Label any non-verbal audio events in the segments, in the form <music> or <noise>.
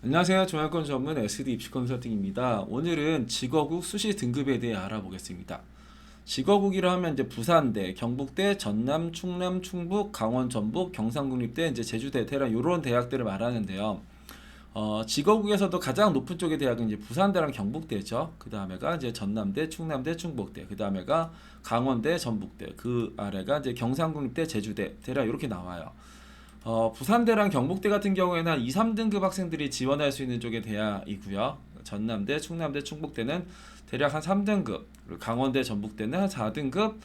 안녕하세요. 종합권 전문 SD 입시 컨설팅입니다. 오늘은 직어국 수시 등급에 대해 알아보겠습니다. 직어국이라 하면 이제 부산대, 경북대, 전남, 충남, 충북, 강원, 전북, 경상국립대, 이제 제주대, 대란 이런 대학들을 말하는데요. 어, 직어국에서도 가장 높은 쪽의 대학은 이제 부산대랑 경북대죠. 그 다음에가 이제 전남대, 충남대, 충북대. 그 다음에가 강원대, 전북대. 그 아래가 이제 경상국립대, 제주대, 대략 이렇게 나와요. 어, 부산대랑 경북대 같은 경우에는 한 2, 3등급 학생들이 지원할 수 있는 쪽의 대학이고요. 전남대, 충남대, 충북대는 대략 한 3등급, 그리고 강원대, 전북대는 한 4등급,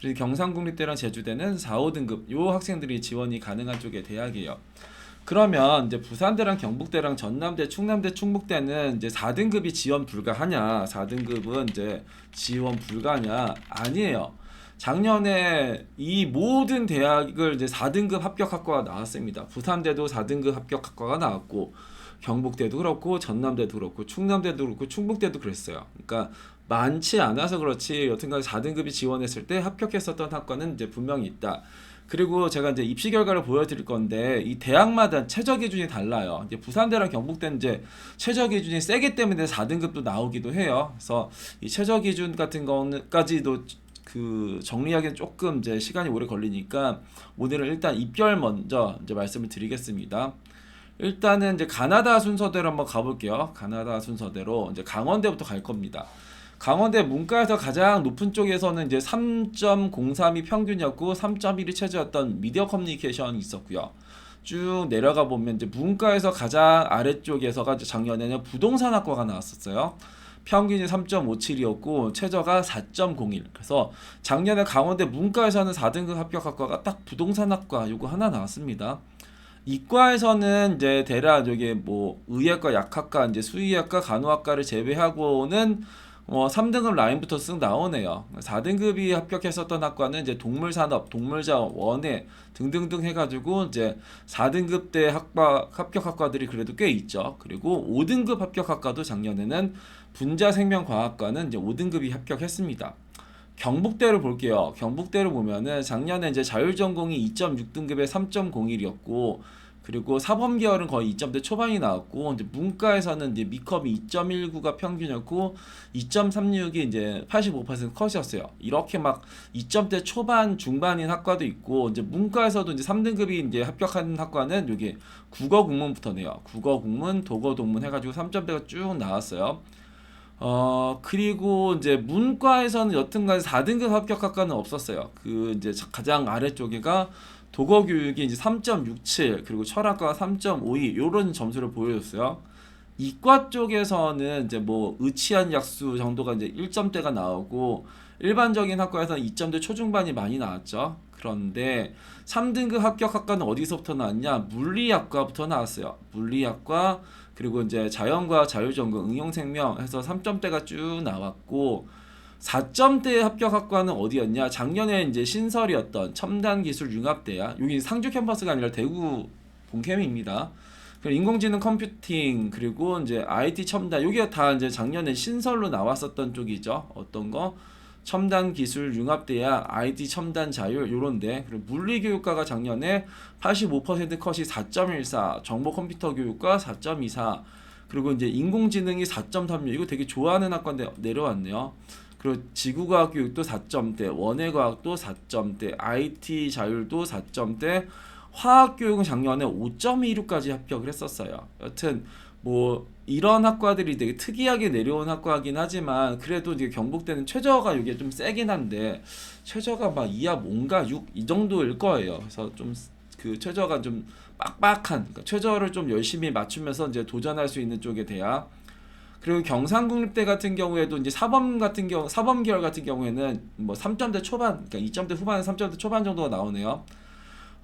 그리고 경상국립대랑 제주대는 4, 5등급 요 학생들이 지원이 가능한 쪽의 대학이에요. 그러면 이제 부산대랑 경북대랑 전남대, 충남대, 충북대는 이제 4등급이 지원 불가하냐? 4등급은 이제 지원 불가냐? 아니에요. 작년에 이 모든 대학을 이제 4등급 합격 학과가 나왔습니다. 부산대도 4등급 합격 학과가 나왔고 경북대도 그렇고 전남대도 그렇고 충남대도 그렇고 충북대도 그랬어요. 그러니까 많지 않아서 그렇지 여튼간 4등급이 지원했을 때 합격했었던 학과는 이제 분명히 있다. 그리고 제가 이제 입시 결과를 보여드릴 건데 이 대학마다 최저 기준이 달라요. 이제 부산대랑 경북대는 이제 최저 기준이 세기 때문에 4등급도 나오기도 해요. 그래서 이 최저 기준 같은 거는까지도 그 정리하기는 조금 이제 시간이 오래 걸리니까 오늘은 일단 입결 먼저 이제 말씀을 드리겠습니다. 일단은 이제 가나다 순서대로 한번 가볼게요. 가나다 순서대로 이제 강원대부터 갈 겁니다. 강원대 문과에서 가장 높은 쪽에서는 이제 3.03이 평균이었고 3.1이 최저였던 미디어 커뮤니케이션이 있었고요. 쭉 내려가 보면 이제 문과에서 가장 아래쪽에서가 작년에는 부동산학과가 나왔었어요. 평균이 3.57이었고 최저가 4.01. 그래서 작년에 강원대 문과에서는 4등급 합격학과가 딱 부동산학과 요거 하나 나왔습니다. 이과에서는 이제 대략 저기 뭐 의학과, 약학과, 이제 수의학과, 간호학과를 제외하고는 어 3등급 라인부터 쓱 나오네요. 4등급이 합격했었던 학과는 이제 동물산업, 동물자원, 원예 등등등 해가지고 이제 4등급 대 학과 합격 학과들이 그래도 꽤 있죠. 그리고 5등급 합격 학과도 작년에는 분자생명과학과는 이제 5등급이 합격했습니다. 경북대를 볼게요. 경북대를 보면은 작년에 이제 자율전공이 2.6등급에 3.01이었고 그리고 사범 계열은 거의 2점대 초반이 나왔고 이제 문과에서는 이제 미컵이 2.19가 평균이었고 2.36이 이제 85% 컷이었어요. 이렇게 막 2점대 초반 중반인 학과도 있고 이제 문과에서도 이제 3등급이 이제 합격한 학과는 여기 국어 국문부터네요. 국어 국문, 독어 동문 해가지고 3점대가 쭉 나왔어요. 어 그리고 이제 문과에서는 여튼간 4등급 합격 학과는 없었어요. 그 이제 가장 아래쪽에가 독어 교육이 이제 3.67 그리고 철학과가 3.52 요런 점수를 보여줬어요. 이과 쪽에서는 이제 뭐 의치한 약수 정도가 이제 1점대가 나오고 일반적인 학과에서는 2점대 초중반이 많이 나왔죠. 그런데 3등급 합격 학과는 어디서부터 나왔냐? 물리학과부터 나왔어요. 물리학과 그리고 이제 자연과 자율전공, 응용생명 해서 3점대가 쭉 나왔고 4점대 합격 학과는 어디였냐? 작년에 이제 신설이었던 첨단기술융합대야. 여기 상주 캠퍼스가 아니라 대구 본캠입니다. 인공지능 컴퓨팅 그리고 이제 IT 첨단 여기가 다 이제 작년에 신설로 나왔었던 쪽이죠. 어떤 거? 첨단 기술 융합대야 IT 첨단 자율 요런데 그리고 물리 교육과가 작년에 85% 컷이 4.14 정보 컴퓨터 교육과 4.24 그리고 이제 인공지능이 4.36 이거 되게 좋아하는 학과인데 내려왔네요. 그리고 지구과학 교육도 4점대, 원예과학도 4점대, IT 자율도 4점대, 화학 교육은 작년에 5.26까지 합격을 했었어요. 여튼 뭐 이런 학과들이 되게 특이하게 내려온 학과긴 하지만 그래도 이제 경북대는 최저가 이게 좀 세긴 한데 최저가 막 이하 뭔가 6 이 정도일 거예요. 그래서 좀 그 최저가 좀 빡빡한 그러니까 최저를 좀 열심히 맞추면서 이제 도전할 수 있는 쪽의 대학 그리고 경상국립대 같은 경우에도 이제 사범 같은 경우 사범 계열 같은 경우에는 뭐 3점대 초반 그러니까 2점대 후반 3점대 초반 정도가 나오네요.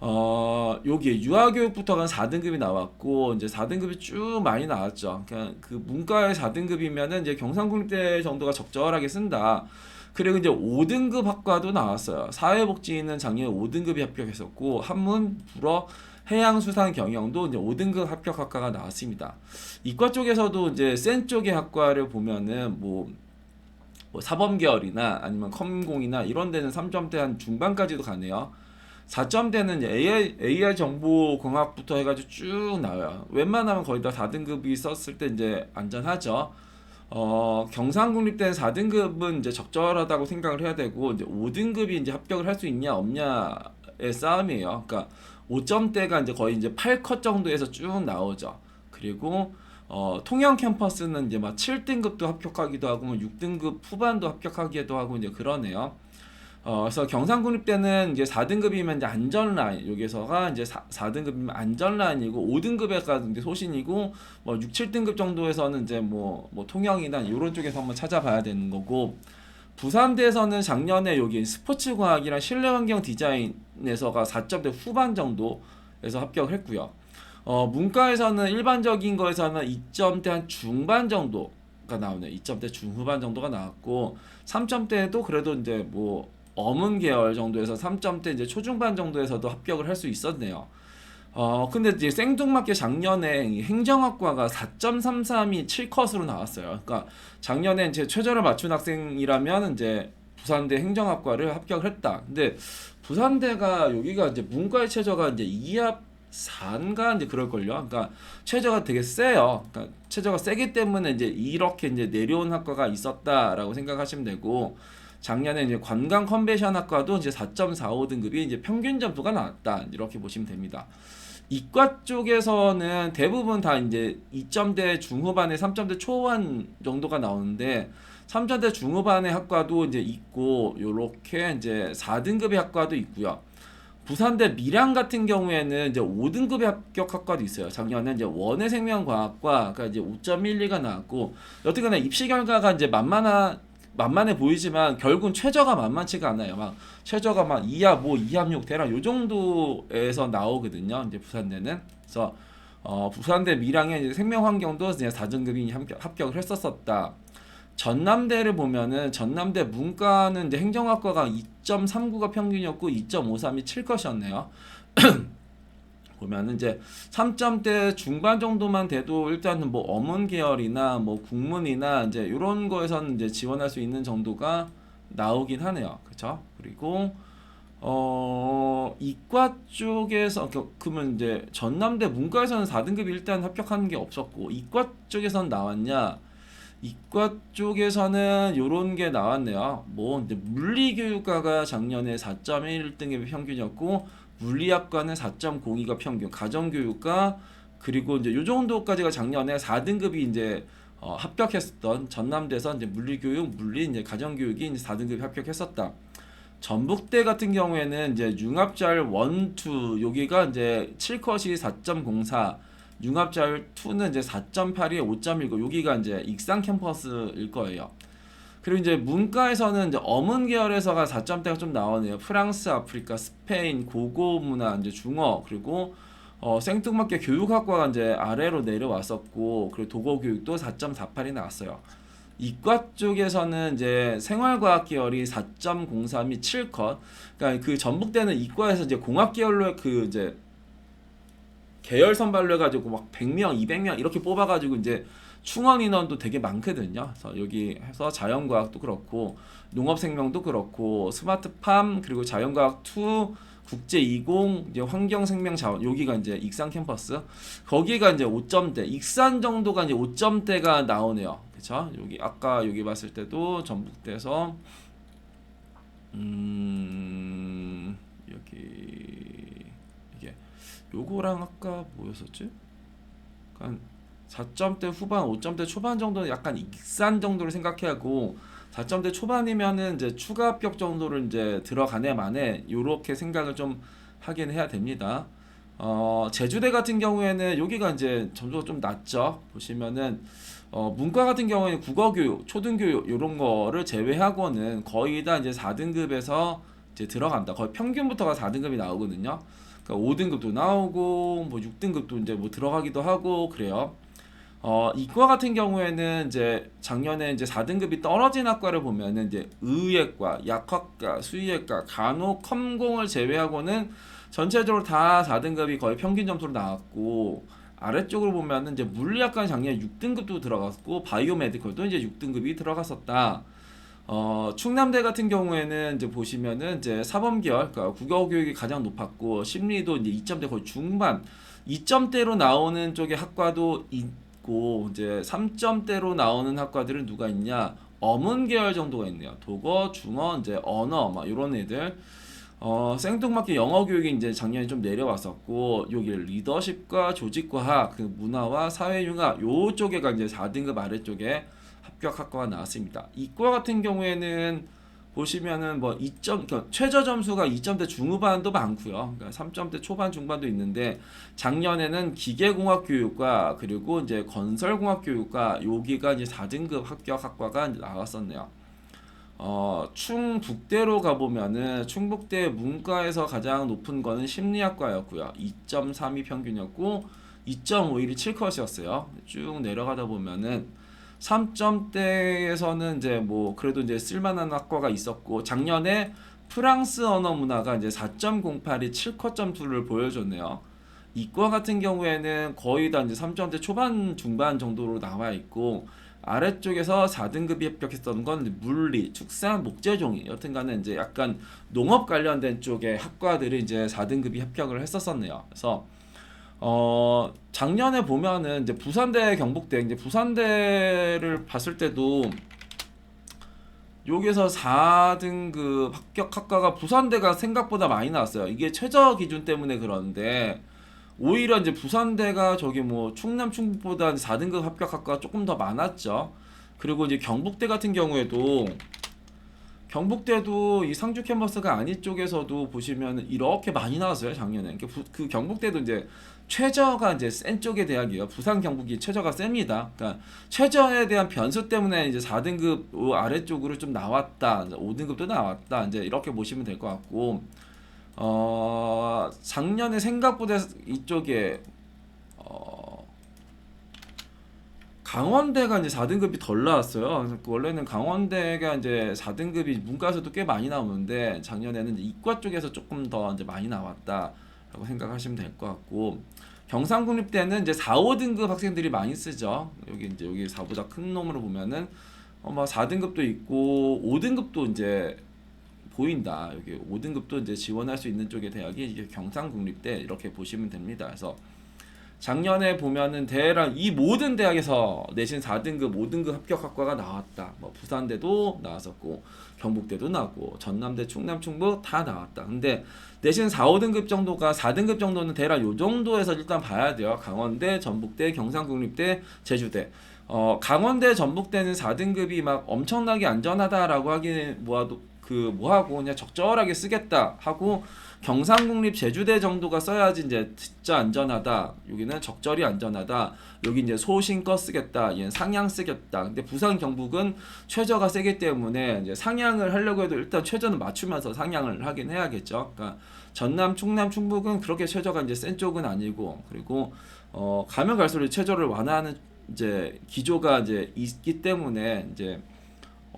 어, 여기 유아교육부터가 4등급이 나왔고 이제 4등급이 쭉 많이 나왔죠. 그냥 그 문과의 4등급이면은 이제 경상국립대 정도가 적절하게 쓴다. 그리고 이제 5등급 학과도 나왔어요. 사회복지는 작년에 5등급이 합격했었고 한문, 불어, 해양수산 경영도 이제 5등급 합격 학과가 나왔습니다. 이과 쪽에서도 이제 센 쪽의 학과를 보면은 뭐, 뭐 사범 계열이나 아니면 컴공이나 이런 데는 3점대 한 중반까지도 가네요. 4점대는 AI, AI 정보공학부터 해가지고 쭉 나와요. 웬만하면 거의 다 4등급이 썼을 때 이제 안전하죠. 어, 경상국립대는 4등급은 이제 적절하다고 생각을 해야 되고, 이제 5등급이 이제 합격을 할 수 있냐, 없냐의 싸움이에요. 그러니까 5점대가 이제 거의 이제 8컷 정도에서 쭉 나오죠. 그리고 어, 통영 캠퍼스는 이제 막 7등급도 합격하기도 하고, 뭐 6등급 후반도 합격하기도 하고, 이제 그러네요. 어, 그래서 경상국립대는 이제 4등급이면 이제 안전라인, 여기서가 이제 4, 4등급이면 안전라인이고, 5등급에가 이제 소신이고, 뭐 6, 7등급 정도에서는 이제 뭐, 뭐 통영이나 이런 쪽에서 한번 찾아봐야 되는 거고, 부산대에서는 작년에 여기 스포츠과학이랑 실내환경 디자인에서가 4점대 후반 정도에서 합격을 했고요. 어, 문과에서는 일반적인 거에서는 2점대 한 중반 정도가 나오네요. 2점대 중후반 정도가 나왔고 3점대도 그래도 이제 뭐 어문 계열 정도에서 3점대 이제 초중반 정도에서도 합격을 할 수 있었네요. 어, 근데 이제 생뚱맞게 작년에 이 행정학과가 4.33이 7컷으로 나왔어요. 그러니까 작년에 이제 최저를 맞춘 학생이라면 이제 부산대 행정학과를 합격을 했다. 근데 부산대가 여기가 이제 문과의 최저가 이제 2합 4인가 이제 그럴걸요. 그러니까 최저가 되게 세요. 그러니까 최저가 세기 때문에 이제 이렇게 이제 내려온 학과가 있었다라고 생각하시면 되고 작년에 이제 관광 컨벤션 학과도 이제 4.45 등급이 이제 평균 점수가 나왔다. 이렇게 보시면 됩니다. 이과 쪽에서는 대부분 다 이제 2점대 중후반에 3점대 초반 정도가 나오는데 3점대 중후반의 학과도 이제 있고 요렇게 이제 4등급의 학과도 있고요. 부산대 밀양 같은 경우에는 이제 5등급의 합격 학과도 있어요. 작년에 이제 원해 생명과학과가 이제 5.12가 나왔고 여튼간에 입시 결과가 이제 만만한 만만해 보이지만 결국은 최저가 만만치가 않아요. 막 최저가 막 2합 5, 2합 6 대략 요 정도에서 나오거든요. 이제 부산대는 그래서 어, 부산대 밀양의 이제 생명환경도 이제 4등급이 합격, 합격을 했었었다. 전남대를 보면은 전남대 문과는 이제 행정학과가 2.39가 평균이었고 2.53이 7컷이었네요. <clears throat> 보면은 이제 3점대 중반 정도만 돼도 일단은 뭐 어문 계열이나 뭐 국문이나 이제 이런 거에서는 이제 지원할 수 있는 정도가 나오긴 하네요. 그렇죠? 그리고 어 이과 쪽에서 그- 그러면 이제 전남대 문과에서는 4등급이 일단 합격하는 게 없었고 이과 쪽에서는 나왔냐? 이과 쪽에서는 요런 게 나왔네요. 뭐 근데 물리교육과가 작년에 4.1등급이 평균이었고 물리학과는 4.02가 평균, 가정교육과 그리고 이제 요 정도까지가 작년에 4등급이 이제 어, 합격했었던 전남대에서 이제 물리교육, 물리 이제 가정교육이 이제 4등급이 합격했었다. 전북대 같은 경우에는 이제 1, 2 여기가 이제 7컷이 4.04 융합자율 2는 이제 4.82에 5.19 여기가 이제 익산 캠퍼스일 거예요. 그리고 이제 문과에서는 이제 어문 계열에서가 4점대가 좀 나오네요. 프랑스, 아프리카, 스페인, 고고 문화, 이제 중어 그리고 어, 생뚱맞게 교육학과가 이제 아래로 내려왔었고 그리고 도고 교육도 4.48이 나왔어요. 이과 쪽에서는 이제 생활과학 계열이 4.03이 7컷. 그러니까 그 전북대는 이과에서 이제 공학 계열로 그 이제 계열 선발로 해가지고 막 100명, 200명 이렇게 뽑아가지고 이제 충원 인원도 되게 많거든요. 그래서 여기 해서 자연과학도 그렇고 농업생명도 그렇고 스마트팜 그리고 자연과학 2 국제 20 이제 환경생명 자원 여기가 이제 익산 캠퍼스 거기가 이제 5점대 익산 정도가 이제 5점대가 나오네요. 그렇죠? 여기 아까 여기 봤을 때도 전북대에서 음 여기 요거랑 아까 뭐였었지? 약간 4점대 후반, 5점대 초반 정도는 약간 익산 정도를 생각해야고 4점대 초반이면은 이제 추가 합격 정도를 이제 들어가네 만에 요렇게 생각을 좀 하긴 해야 됩니다. 어, 제주대 같은 경우에는 여기가 이제 점수가 좀 낮죠. 보시면은 어, 문과 같은 경우에는 국어교육, 초등교육 이런 거를 제외하고는 거의 다 이제 4등급에서 이제 들어간다. 거의 평균부터가 4등급이 나오거든요. 그러니까 5등급도 나오고 뭐 6등급도 이제 뭐 들어가기도 하고 그래요. 어, 이과 같은 경우에는 이제 작년에 이제 4등급이 떨어진 학과를 보면은 이제 의예과, 약학과, 수의학과, 간호, 컴공을 제외하고는 전체적으로 다 4등급이 거의 평균 점수로 나왔고 아래쪽으로 보면은 이제 물리학과는 작년에 6등급도 들어갔고 바이오메디컬도 이제 6등급이 들어갔었다. 어, 충남대 같은 경우에는 이제 보시면은 이제 사범계열, 그러니까 국어 교육이 가장 높았고 심리도 이제 2점대 거의 중반, 2점대로 나오는 쪽의 학과도 있고 이제 3점대로 나오는 학과들은 누가 있냐? 어문 계열 정도가 있네요. 독어, 중어, 이제 언어 막 이런 애들. 어, 생뚱맞게 영어 교육이 이제 작년에 좀 내려왔었고 여기 리더십과 조직과학, 그 문화와 사회융합 요쪽에가 이제 4등급 아래쪽에 합격 학과가 나왔습니다. 이과 같은 경우에는 보시면은 뭐 2점 그러니까 최저 점수가 2점대 중후반도 많고요. 그러니까 3점대 초반 중반도 있는데 작년에는 기계공학 교육과 그리고 이제 건설공학 교육과 여기가 이제 4등급 합격 학과가 나왔었네요. 어, 충북대로 가보면은 충북대 문과에서 가장 높은 거는 심리학과였고요. 2.32 평균이었고 2.51이 7컷이었어요. 쭉 내려가다 보면은 3점대에서는 이제 뭐 그래도 이제 쓸만한 학과가 있었고 작년에 프랑스 언어 문화가 이제 4.08이 7컷 점수를 보여줬네요. 이과 같은 경우에는 거의 다 이제 3점대 초반 중반 정도로 나와 있고 아래쪽에서 4등급이 합격했던 건 물리, 축산, 목재종이 여튼간에 이제 약간 농업 관련된 쪽의 학과들이 이제 4등급이 합격을 했었었네요. 그래서 어 작년에 보면은 이제 부산대 경북대 이제 부산대를 봤을 때도 여기서 4등급 합격 학과가 부산대가 생각보다 많이 나왔어요. 이게 최저 기준 때문에 그런데 오히려 이제 부산대가 저기 뭐 충남 충북보다 4등급 합격 학과가 조금 더 많았죠. 그리고 이제 경북대 같은 경우에도 경북대도 이 상주 캠퍼스가 아닌 쪽에서도 보시면 이렇게 많이 나왔어요 작년에. 그, 부- 그 경북대도 이제 최저가 이제 센 쪽의 대학이에요. 부산 경북이 최저가 셉니다. 그러니까 최저에 대한 변수 때문에 이제 4등급 아래쪽으로 좀 나왔다, 5등급도 나왔다. 이제 이렇게 보시면 될 것 같고, 어 작년에 생각보다 이쪽에 어 강원대가 이제 4등급이 덜 나왔어요. 그 원래는 강원대가 이제 4등급이 문과에서도 꽤 많이 나오는데 작년에는 이과 쪽에서 조금 더 이제 많이 나왔다 라고 생각하시면 될 것 같고 경상국립 대는 이제 4, 5등급 학생들이 많이 쓰죠. 여기 이제 여기 4보다 큰 놈으로 보면은 어뭐 4등급도 있고 5등급도 이제 보인다. 여기 5등급도 이제 지원할 수 있는 쪽의 대학이 이게 경상국립대 이렇게 보시면 됩니다. 그래서 작년에 보면은 대랑 이 모든 대학에서 내신 4등급, 5등급 합격 학과가 나왔다. 뭐 부산대도 나왔었고 경북대도 나왔고 전남대, 충남, 충북 다 나왔다. 근데 내신 4, 5등급 정도가 4등급 정도는 대략 요 정도에서 일단 봐야 돼요. 강원대, 전북대, 경상국립대, 제주대. 어, 강원대, 전북대는 4등급이 막 엄청나게 안전하다라고 하기는 뭐하도 그 뭐하고 그냥 적절하게 쓰겠다 하고 경상국립 제주대 정도가 써야지 이제 진짜 안전하다. 여기는 적절히 안전하다. 여기 이제 소신껏 쓰겠다. 얘는 상향 쓰겠다. 근데 부산 경북은 최저가 세기 때문에 이제 상향을 하려고 해도 일단 최저는 맞추면서 상향을 하긴 해야겠죠. 그러니까 전남, 충남, 충북은 그렇게 최저가 이제 센 쪽은 아니고 그리고 어 가면 갈수록 최저를 완화하는 이제 기조가 이제 있기 때문에 이제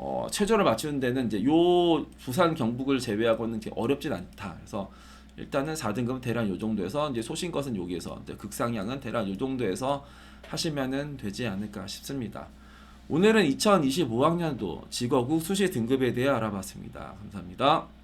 어, 최저를 맞추는 데는 이제 요 부산 경북을 제외하고는 이렇게 어렵진 않다. 그래서 일단은 4등급은 대략 요 정도에서 이제 소신 것은 여기에서 이제 극상향은 대략 요 정도에서 하시면은 되지 않을까 싶습니다. 오늘은 2025학년도 직업국 수시 등급에 대해 알아봤습니다. 감사합니다.